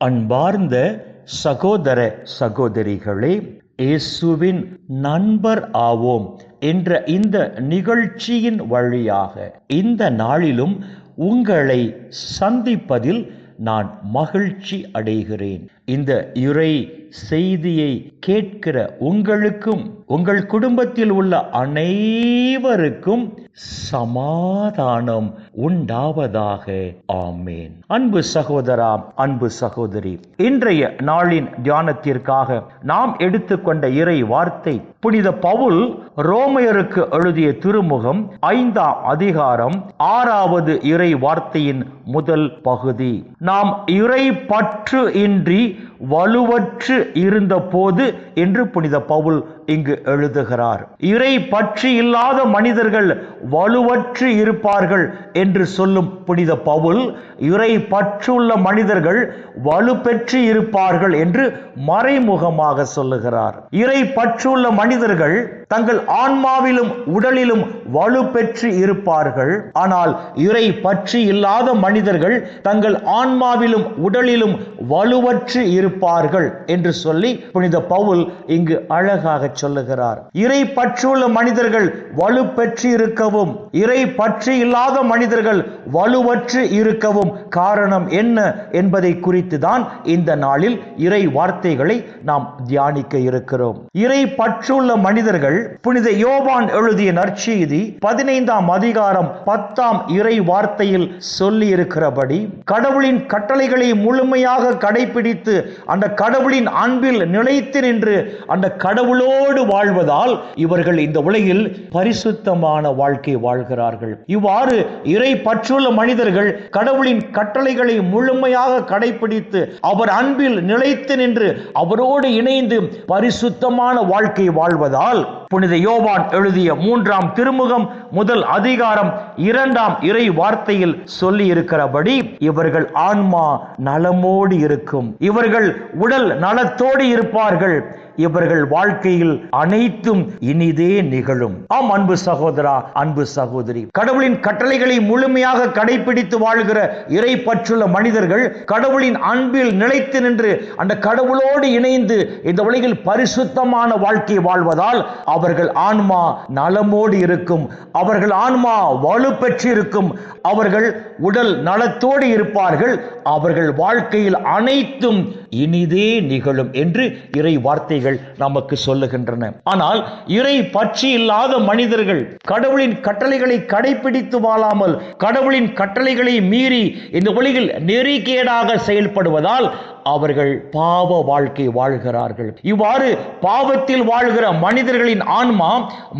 அன்பார்ந்த சகோதர சகோதரிகளே இயேசுவின் நண்பர் ஆவோம் என்ற இந்த நிகழ்ச்சியின் வழியாக இந்த நாளிலும் உங்களை சந்திப்பதில் நான் மகிழ்ச்சி அடைகிறேன். இந்த இறை செய்தியை கேட்கிற உங்களுக்கும் உங்கள் குடும்பத்தில் உள்ள அனைவருக்கும் சமாதானம் உண்டாவதாக. ஆமேன். அன்பு சகோதரா அன்பு சகோதரி இன்றைய நாளின் தியானத்திற்காக நாம் எடுத்துக்கொண்ட இறை வார்த்தை புனித பவுல் ரோமையருக்கு எழுதிய திருமுகம் ஐந்தாம் அதிகாரம் ஆறாவது இறை வார்த்தையின் முதல் பகுதி. நாம் இறை பற்று இன்றி வலுவற்று இருந்த போது என்று புனித பவுல் இங்கு எழுதுகிறார். இறை பற்றி இல்லாத மனிதர்கள் வலுவற்று இருப்பார்கள் என்று சொல்லும் புனித பவுல் இறை பற்றுள்ள மனிதர்கள் வலு பெற்று இருப்பார்கள் என்று மறைமுகமாக சொல்லுகிறார். இறை பற்றுள்ள மனிதர்கள் தங்கள் ஆன்மாவிலும் உடலிலும் வலு பெற்று இருப்பார்கள். ஆனால் இறை பற்றி இல்லாத மனிதர்கள் தங்கள் ஆன்மாவிலும் உடலிலும் வலுவற்று இருப்பார்கள் என்று சொல்லி புனித பவுல் இங்கு அழகாக சொல்லுகிறார். இறை பற்றுள்ள மனிதர்கள் வலு பெற்று இருக்கவும் இறை பற்றி இல்லாத மனிதர்கள் வலுவற்று இருக்கவும் காரணம் என்ன என்பதை குறித்து தான் இந்த நாளில் இறை வார்த்தைகளை நாம் தியானிக்க இருக்கிறோம். இறை பற்றுள்ள மனிதர்கள் புனித யோவான் எழுதிய நற்செய்தி பதினைந்தாம் அதிகாரம் பத்தாம் இறை வார்த்தையில் சொல்லி இருக்கிறபடி கடவுளின் கட்டளைகளை முழுமையாக கடைபிடித்து அந்த கடவுளின் அன்பில் நிலைத்து நின்று அந்த கடவுளோடு வாழ்வதால் இவர்கள் இந்த உலகில் பரிசுத்தமான வாழ்க்கை வாழ்கிறார்கள். இவ்வாறு இறை பற்றுள்ள மனிதர்கள் கடவுளின் கட்டளைகளை முழுமையாக கடைபிடித்து அவர் அன்பில் நிலைத்து நின்று அவரோடு இணைந்து பரிசுத்தமான வாழ்க்கை வாழ்வதால் புனித யோவான் எழுதிய மூன்றாம் திருமுகம் முதல் அதிகாரம் இரண்டாம் இறை வார்த்தையில் சொல்லி இருக்கிறபடி இவர்கள் ஆன்மா நலமோடு இருக்கும். இவர்கள் உடல் நலத்தோடு இருப்பார்கள். இவர்கள் வாழ்க்கையில் அனைத்தும் இனிதே நிகழும். ஆம் அன்பு சகோதரா அன்பு சகோதரி. கடவுளின் கட்டளைகளை முழுமையாக கடைபிடித்து வாழ்கிற இறை பற்றுள்ள மனிதர்கள் கடவுளின் அன்பில் நிலைத்து நின்று அந்த கடவுளோடு இணைந்து இந்த உலகில் பரிசுத்தமான வாழ்க்கை வாழ்வதால் அவர்கள் ஆன்மா நலமோடு இருக்கும். அவர்கள் ஆன்மா வலு இருக்கும் அவர்கள் உடல் நலத்தோடு இருப்பார்கள். அவர்கள் வாழ்க்கையில் அனைத்தும் இனிதே நிகழும் என்று இறை வார்த்தைகள் நமக்கு சொல்லுகின்றன. ஆனால் இறை பற்றி இல்லாத மனிதர்கள் கடவுளின் கட்டளைகளை கடைபிடித்து வாழாமல் கடவுளின் கட்டளைகளை மீறி இந்த உலகில் நெறிகேடாக செயல்படுவதால் அவர்கள் பாவ வாழ்க்கை வாழ்கிறார்கள். இவ்வாறு பாவத்தில் வாழ்கிற மனிதர்களின் ஆன்மா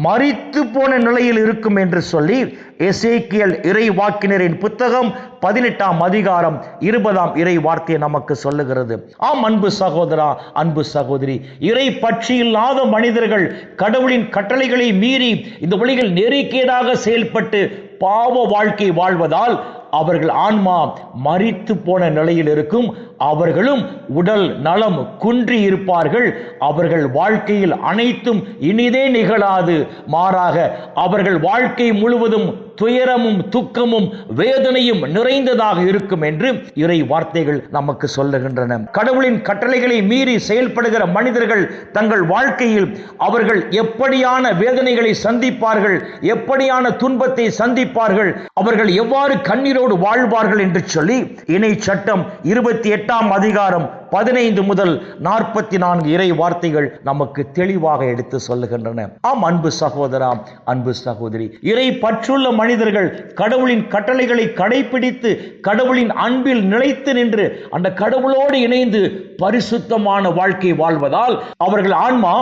மறித்து போன நிலையில் இருக்கும் என்று சொல்லி எசேக்கியல் இறை வாக்கினரின் புத்தகம் பதினெட்டாம் அதிகாரம் இருபதாம் இறை வார்த்தை நமக்கு சொல்லுகிறது. ஆம் அன்பு சகோதரா அன்பு சகோதரி இறை பற்றி இல்லாத மனிதர்கள் கடவுளின் கட்டளைகளை மீறி இந்த உலகில் நெறிக்கேடாக செயல்பட்டு பாவ வாழ்க்கை வாழ்வதால் அவர்கள் ஆன்மா மறித்து போன நிலையில் இருக்கும். அவர்களும் உடல் நலம் குன்றி இருப்பார்கள் அவர்கள் வாழ்க்கையில் அனைத்தும் இனிதே நிகழாது. மாறாக அவர்கள் வாழ்க்கை முழுவதும் துயரமும் துக்கமும் வேதனையும் நிறைந்ததாக இருக்கும் என்று இறை வார்த்தைகள் நமக்கு சொல்லுகின்றன. கடவுளின் கட்டளைகளை மீறி செயல்படுகிற மனிதர்கள் தங்கள் வாழ்க்கையில் அவர்கள் எப்படியான வேதனைகளை சந்திப்பார்கள் எப்படியான துன்பத்தை சந்திப்பார்கள் அவர்கள் எவ்வாறு கண்ணீரோடு வாழ்வார்கள் என்று சொல்லி இணை சட்டம் இருபத்தி எட்டு எட்டாம் அதிகாரம் பதினைந்து முதல் நாற்பத்தி நான்கு இறை வார்த்தைகள் நமக்கு தெளிவாக எடுத்து சொல்லுகின்றன. ஆம் அன்பு சகோதரா அன்பு சகோதரி. இறை பற்றுள்ள மனிதர்கள் கடவுளின் கட்டளைகளை கடைபிடித்து கடவுளின் அன்பில் நிலைத்து நின்று அந்த கடவுளோடு இணைந்து பரிசுத்தமான வாழ்க்கை வாழ்வதால் அவர்கள் ஆன்மா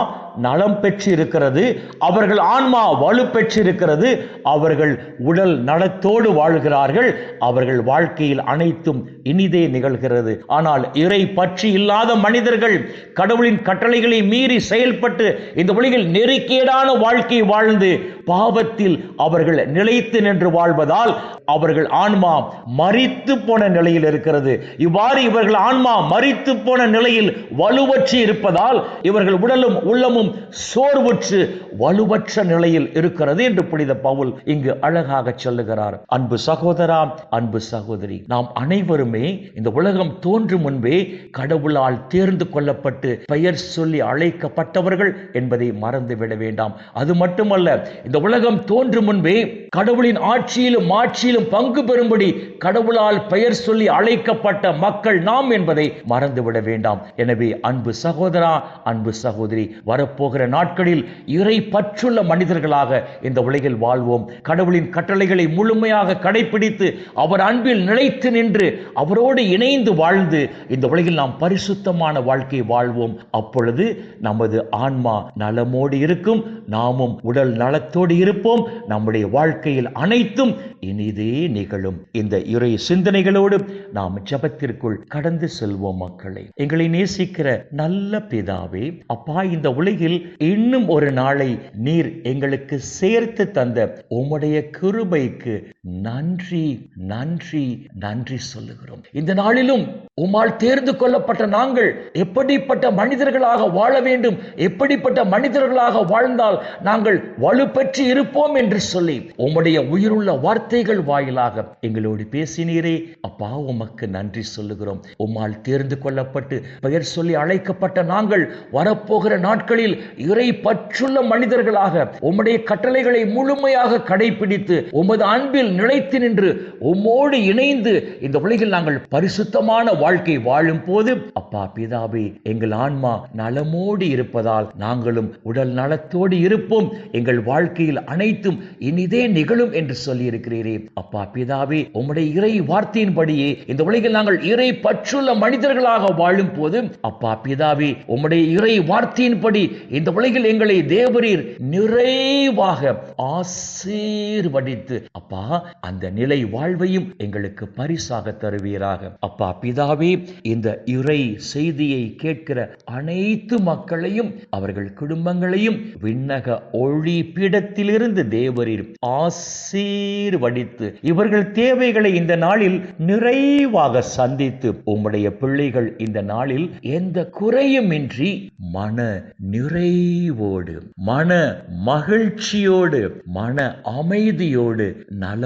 நலம் பெற்று இருக்கிறது அவர்கள் ஆன்மா வலு பெற்று இருக்கிறது அவர்கள் உடல் நலத்தோடு வாழ்கிறார்கள் அவர்கள் வாழ்க்கையில் அனைத்தும் இனிதே நிகழ்கிறது. ஆனால் இறை பற்று இல்லாத மனிதர்கள் கடவுளின் கட்டளைகளை மீறி செயல்பட்டு இந்த உலகில் நெருக்கேடான வாழ்க்கை வாழ்ந்து பாவத்தில் அவர்கள் நிலைத்து நின்று வாழ்வதால் அவர்கள் ஆன்மா மறித்து போன நிலையில் இருக்கிறது. இவ்வாறு இவர்கள் ஆன்மா மறித்து போன நிலையில் வலுவற்று இருப்பதால் இவர்கள் உடலும் உள்ளமும் சோர்வுற்று வலுவற்ற நிலையில் இருக்கிறது என்று புனித பவுல் இங்கு அழகாக சொல்லுகிறார். அன்பு சகோதரா அன்பு சகோதரி நாம் அனைவருமே இந்த உலகம் தோன்றும் முன்பே கடவுளால் தேர்ந்து கொள்ளப்பட்டு பெயர் சொல்லி அழைக்கப்பட்டவர்கள் என்பதை மறந்துவிட வேண்டாம். அது மட்டுமல்ல இந்த உலகம் தோன்றும் முன்பே கடவுளின் ஆட்சியிலும் ஆட்சியிலும் பங்கு பெறும்படி கடவுளால் பெயர் சொல்லி அழைக்கப்பட்ட மக்கள் நாம் என்பதை மறந்துவிட வேண்டாம். எனவே அன்பு சகோதரா அன்பு சகோதரி வரப்போகிற நாட்களில் இறை பற்றுள்ள மனிதர்களாக இந்த உலகில் வாழ்வோம். கடவுளின் கட்டளைகளை முழுமையாக கடைபிடித்து அவர் அன்பில் நிலைத்து நின்று அவரோடு இணைந்து வாழ்ந்து இந்த உலகில் நாம் பரிசுத்தமான வாழ்க்கை வாழ்வோம். அப்பொழுது நமது ஆன்மா நலமோடு இருக்கும். நாமும் உடல் நலத்தோடு இருப்போம். நம்முடைய வாழ்க்கையில் அனைத்தும் இனிதே நிகழும். இந்த இறை சிந்தனைகளோடு நாம் ஜபத்திற்குள் கடந்து செல்வோம் மக்களை. எங்களை நேசிக்கிற நல்ல பிதாவே அப்பா இந்த உலகில் இன்னும் ஒரு நாளை நீர் எங்களுக்கு சேர்த்து தந்த உம்முடைய கிருபைக்கு நன்றி நன்றி நன்றி சொல்லுகிறோம். இந்த நாளிலும் உம்மால் தேர்ந்து கொள்ளப்பட்ட நாங்கள் எப்படிப்பட்ட மனிதர்களாக வாழ வேண்டும் எப்படிப்பட்ட மனிதர்களாக வாழ்ந்தால் நாங்கள் வலுப்பெற்று இருப்போம் என்று சொல்லி உம்முடைய உயிருள்ள வார்த்தைகள் வாயிலாக எங்களோடு பேசினீரே. அப்பா உமக்கு நன்றி சொல்லுகிறோம். உம்மால் தேர்ந்து கொள்ளப்பட்டு பெயர் சொல்லி அழைக்கப்பட்ட நாங்கள் வரப்போகிற நாட்களில் இறை பற்றுள்ள மனிதர்களாக உம்முடைய கட்டளைகளை முழுமையாக கடைபிடித்து உமது அன்பில் நிலைத்து நின்று உம்மோடு இணைந்து இந்த உலகில் நாங்கள் பரிசுத்தமான வாழ்க்கை வாழும் போது அப்பா பிதாவே எங்கள் ஆன்மா நலமோடு இருப்பதால் நாங்களும் உடல் நலத்தோடு இருப்போம். எங்கள் வாழ்க்கையில் அனைத்தும் இனிதே நிகழும் என்று சொல்லி இருக்கிறீரே அப்பா பிதாவே உம்முடைய இறை வார்த்தையின்படியே இந்த உலகில் நாங்கள் இறை பற்றுள்ள மனிதர்களாக வாழும் போது அப்பா பிதாவே உம்முடைய இறை வார்த்தையின்படி இந்த உலகில் எங்களை தேவரீர் நிறைவாக ஆசீர்வடித்து அப்பா அந்த நிலை வாழ்வையும் எங்களுக்கு பரிசாக தருவீராக. அப்பா பிதாவே இந்த இறை செய்தியை கேட்கிற அனைத்து மக்களையும் அவர்கள் குடும்பங்களையும் விண்ணக ஒளி பீடத்திலிருந்து தேவரீர் ஆசீர்வடித்து இவர்கள் தேவைகளை இந்த நாளில் நிறைவாக சந்தித்து உம்முடைய பிள்ளைகள் இந்த நாளில் எந்த குறையுமின்றி மன நிறைவோடு மன மகிழ்ச்சியோடு மன அமைதியோடு